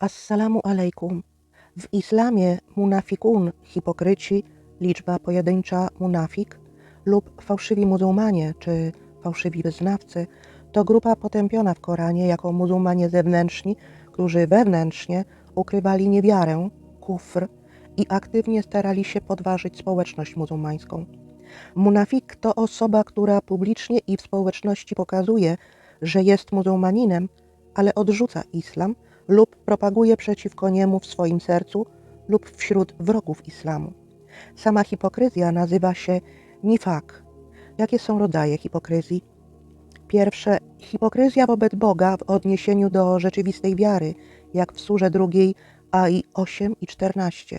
Assalamu alaikum. W islamie munafikun, hipokryci, liczba pojedyncza munafik lub fałszywi muzułmanie czy fałszywi wyznawcy to grupa potępiona w Koranie jako muzułmanie zewnętrzni, którzy wewnętrznie ukrywali niewiarę, kufr i aktywnie starali się podważyć społeczność muzułmańską. Munafik to osoba, która publicznie i w społeczności pokazuje, że jest muzułmaninem, ale odrzuca islam lub propaguje przeciwko niemu w swoim sercu lub wśród wrogów islamu. Sama hipokryzja nazywa się nifak. Jakie są rodzaje hipokryzji? Pierwsze, hipokryzja wobec Boga w odniesieniu do rzeczywistej wiary, jak w surze drugiej AI 8 i 14.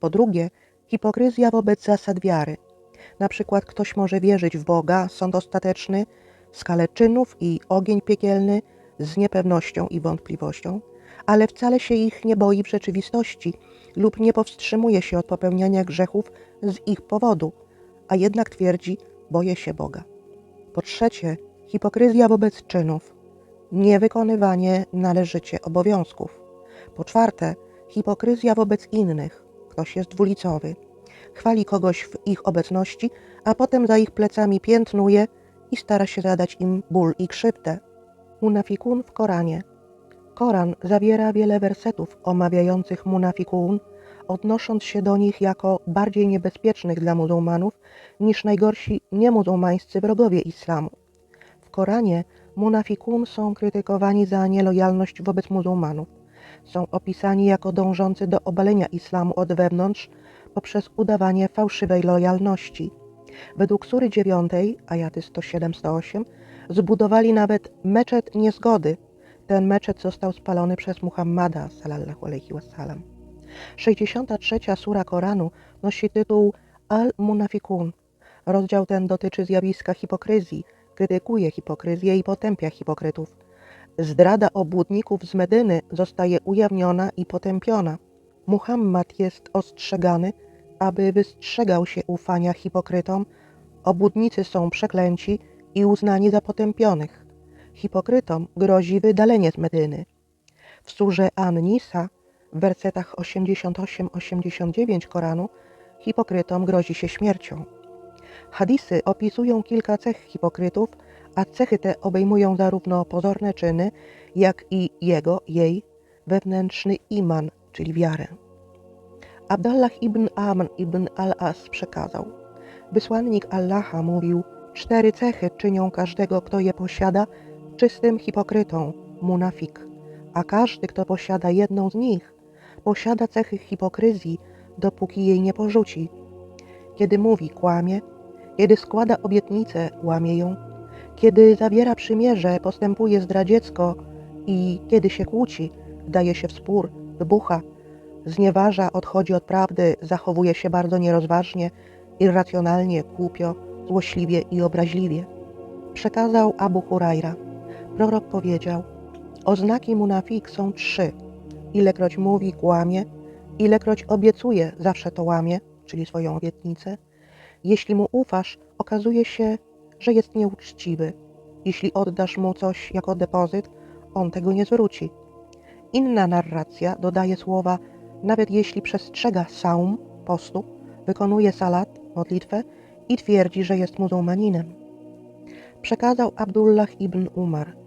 Po drugie, hipokryzja wobec zasad wiary. Na przykład ktoś może wierzyć w Boga, sąd ostateczny, skalę czynów i ogień piekielny z niepewnością i wątpliwością, ale wcale się ich nie boi w rzeczywistości lub nie powstrzymuje się od popełniania grzechów z ich powodu, a jednak twierdzi, boję się Boga. Po trzecie, hipokryzja wobec czynów, niewykonywanie należycie obowiązków. Po czwarte, hipokryzja wobec innych, ktoś jest dwulicowy, chwali kogoś w ich obecności, a potem za ich plecami piętnuje i stara się zadać im ból i krzywdę. Munafikun w Koranie. Koran zawiera wiele wersetów omawiających munafikun, odnosząc się do nich jako bardziej niebezpiecznych dla muzułmanów niż najgorsi niemuzułmańscy wrogowie islamu. W Koranie munafikun są krytykowani za nielojalność wobec muzułmanów. Są opisani jako dążący do obalenia islamu od wewnątrz poprzez udawanie fałszywej lojalności. Według Sury 9, ajaty 107-108, zbudowali nawet meczet niezgody. Ten meczet został spalony przez Muhammada, sallallahu alaihi wasallam. 63 sura Koranu nosi tytuł Al-Munafikun. Rozdział ten dotyczy zjawiska hipokryzji, krytykuje hipokryzję i potępia hipokrytów. Zdrada obłudników z Medyny zostaje ujawniona i potępiona. Muhammad jest ostrzegany, aby wystrzegał się ufania hipokrytom, obłudnicy są przeklęci i uznani za potępionych. Hipokrytom grozi wydalenie z Medyny. W surze An-Nisa w wersetach 88-89 Koranu hipokrytom grozi się śmiercią. Hadisy opisują kilka cech hipokrytów, a cechy te obejmują zarówno pozorne czyny, jak i jego, jej wewnętrzny iman, czyli wiarę. Abdallah ibn Amr ibn al-As przekazał: Wysłannik Allaha mówił: Cztery cechy czynią każdego, kto je posiada, czystym hipokrytą, munafik, a każdy, kto posiada jedną z nich, posiada cechy hipokryzji, dopóki jej nie porzuci. Kiedy mówi, kłamie, kiedy składa obietnicę, łamie ją, kiedy zawiera przymierze, postępuje zdradziecko i kiedy się kłóci, wdaje się w spór, wybucha, znieważa, odchodzi od prawdy, zachowuje się bardzo nierozważnie, irracjonalnie, głupio, złośliwie i obraźliwie. Przekazał Abu Hurajra. Prorok powiedział, oznaki munafik są trzy. Ilekroć mówi, kłamie, ilekroć obiecuje, zawsze to łamie, czyli swoją obietnicę. Jeśli mu ufasz, okazuje się, że jest nieuczciwy. Jeśli oddasz mu coś jako depozyt, on tego nie zwróci. Inna narracja dodaje słowa, nawet jeśli przestrzega saum, postu, wykonuje salat, modlitwę i twierdzi, że jest muzułmaninem. Przekazał Abdullah ibn Umar.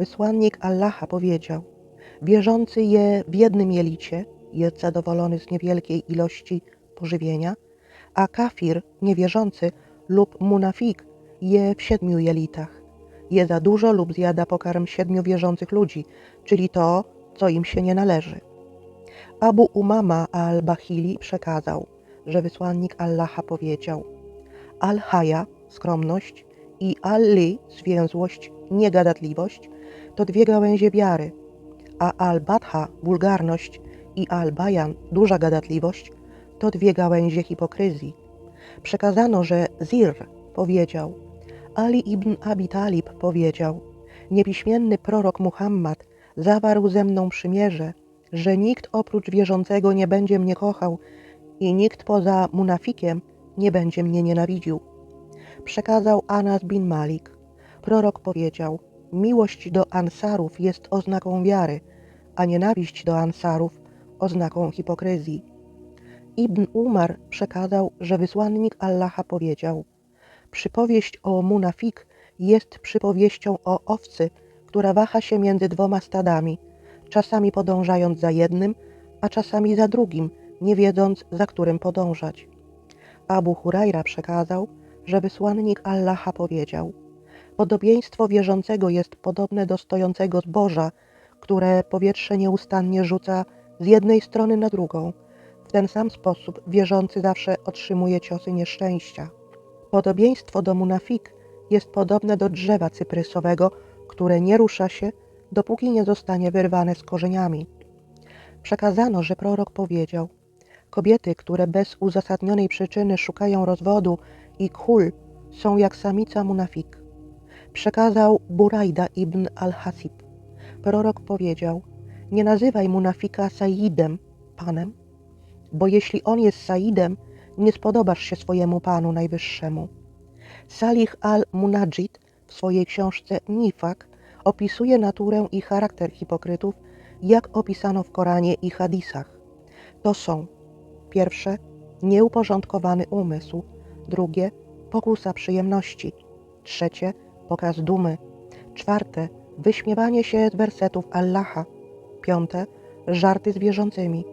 Wysłannik Allaha powiedział, wierzący je w jednym jelicie, jest zadowolony z niewielkiej ilości pożywienia, a kafir, niewierzący lub munafik je w siedmiu jelitach. Je za dużo lub zjada pokarm siedmiu wierzących ludzi, czyli to, co im się nie należy. Abu Umama al-Bahili przekazał, że wysłannik Allaha powiedział Al-Haya, skromność i Al-Li, zwięzłość, niegadatliwość to dwie gałęzie wiary, a Al-Batha, wulgarność i Al-Bayan, duża gadatliwość to dwie gałęzie hipokryzji. Przekazano, że Zir powiedział Ali ibn Abi Talib powiedział Niepiśmienny prorok Muhammad zawarł ze mną przymierze, że nikt oprócz wierzącego nie będzie mnie kochał i nikt poza munafikiem nie będzie mnie nienawidził. Przekazał Anas bin Malik. Prorok powiedział: Miłość do Ansarów jest oznaką wiary, a nienawiść do Ansarów oznaką hipokryzji. Ibn Umar przekazał, że wysłannik Allaha powiedział: Przypowieść o munafik jest przypowieścią o owcy, która waha się między dwoma stadami, czasami podążając za jednym, a czasami za drugim, nie wiedząc, za którym podążać. Abu Hurajra przekazał, że wysłannik Allaha powiedział: Podobieństwo wierzącego jest podobne do stojącego zboża, które powietrze nieustannie rzuca z jednej strony na drugą. W ten sam sposób wierzący zawsze otrzymuje ciosy nieszczęścia. Podobieństwo do munafik jest podobne do drzewa cyprysowego, które nie rusza się, dopóki nie zostanie wyrwane z korzeniami. Przekazano, że prorok powiedział: Kobiety, które bez uzasadnionej przyczyny szukają rozwodu i kul, są jak samica munafik. Przekazał Burajda ibn al-Hasib. Prorok powiedział: Nie nazywaj munafika Saidem, panem, bo jeśli on jest Saidem, nie spodobasz się swojemu panu najwyższemu. Salih al-Munajid w swojej książce Nifak opisuje naturę i charakter hipokrytów, jak opisano w Koranie i hadisach. To są pierwsze nieuporządkowany umysł, drugie pokusa przyjemności, trzecie pokaz dumy, czwarte wyśmiewanie się z wersetów Allaha, piąte żarty z wierzącymi,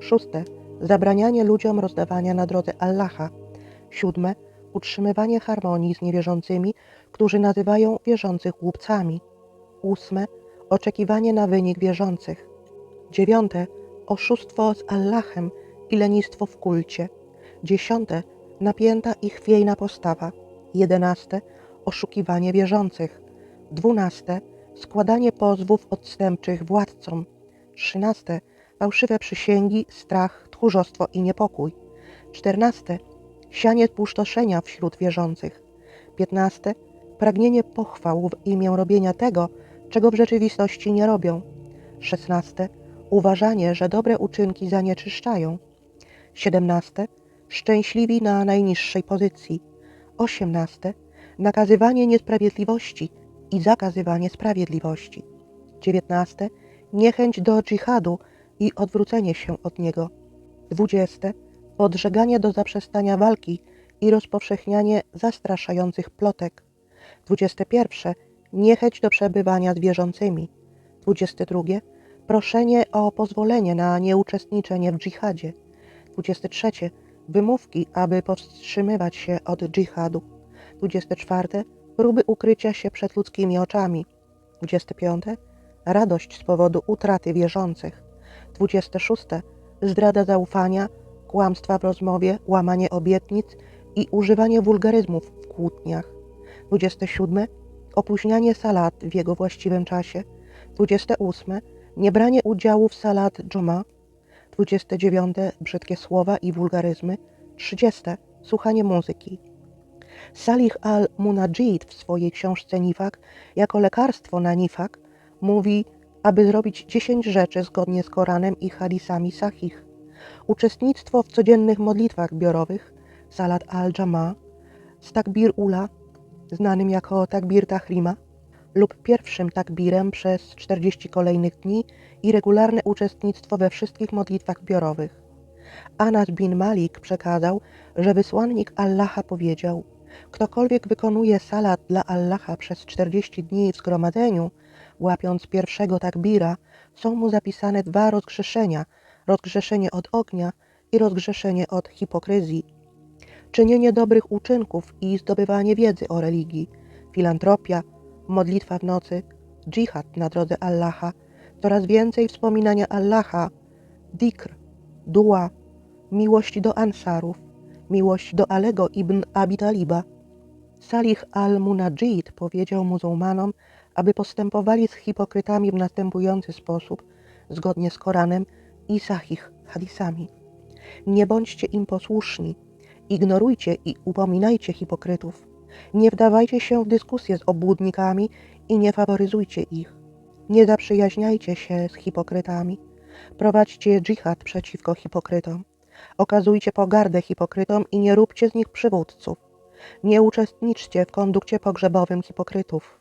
szóste zabranianie ludziom rozdawania na drodze Allaha, siódme utrzymywanie harmonii z niewierzącymi, którzy nazywają wierzących głupcami, ósme oczekiwanie na wynik wierzących, dziewiąte oszustwo z Allahem i lenistwo w kulcie, dziesiąte napięta i chwiejna postawa, jedenaste oszukiwanie wierzących, dwunaste. Składanie pozwów odstępczych władcom, trzynaste. Fałszywe przysięgi, strach, tchórzostwo i niepokój, czternaste. Sianie pustoszenia wśród wierzących, piętnaste. Pragnienie pochwał w imię robienia tego, czego w rzeczywistości nie robią, szesnaste. Uważanie, że dobre uczynki zanieczyszczają, siedemnaste. Szczęśliwi na najniższej pozycji, osiemnaste nakazywanie niesprawiedliwości i zakazywanie sprawiedliwości. 19. Niechęć do dżihadu i odwrócenie się od niego. 20. Podżeganie do zaprzestania walki i rozpowszechnianie zastraszających plotek. 21. Niechęć do przebywania z wierzącymi. 22. Proszenie o pozwolenie na nieuczestniczenie w dżihadzie. 23. Wymówki, aby powstrzymywać się od dżihadu. 24. Próby ukrycia się przed ludzkimi oczami. 25. Radość z powodu utraty wierzących. 26. Zdrada zaufania, kłamstwa w rozmowie, łamanie obietnic i używanie wulgaryzmów w kłótniach. 27. Opóźnianie salat w jego właściwym czasie. 28. Niebranie udziału w salat dżuma. 29. Brzydkie słowa i wulgaryzmy. 30. Słuchanie muzyki. Salih al-Munajid w swojej książce Nifak jako lekarstwo na Nifak mówi, aby zrobić 10 rzeczy zgodnie z Koranem i hadisami sahih. Uczestnictwo w codziennych modlitwach biorowych, salat al-Jama, takbir ula, znanym jako takbir tahrima, lub pierwszym takbirem przez 40 kolejnych dni i regularne uczestnictwo we wszystkich modlitwach biorowych. Anas bin Malik przekazał, że wysłannik Allaha powiedział – Ktokolwiek wykonuje salat dla Allaha przez 40 dni w zgromadzeniu, łapiąc pierwszego takbira, są mu zapisane dwa rozgrzeszenia: rozgrzeszenie od ognia i rozgrzeszenie od hipokryzji. Czynienie dobrych uczynków i zdobywanie wiedzy o religii, filantropia, modlitwa w nocy, dżihad na drodze Allaha, coraz więcej wspominania Allaha, dikr, dua, miłość do ansarów, miłość do Alego ibn Abi Taliba. Salih al-Munajid powiedział muzułmanom, aby postępowali z hipokrytami w następujący sposób, zgodnie z Koranem i Sahih hadisami. Nie bądźcie im posłuszni, ignorujcie i upominajcie hipokrytów. Nie wdawajcie się w dyskusje z obłudnikami i nie faworyzujcie ich. Nie zaprzyjaźniajcie się z hipokrytami. Prowadźcie dżihad przeciwko hipokrytom. Okazujcie pogardę hipokrytom i nie róbcie z nich przywódców. Nie uczestniczcie w kondukcie pogrzebowym hipokrytów.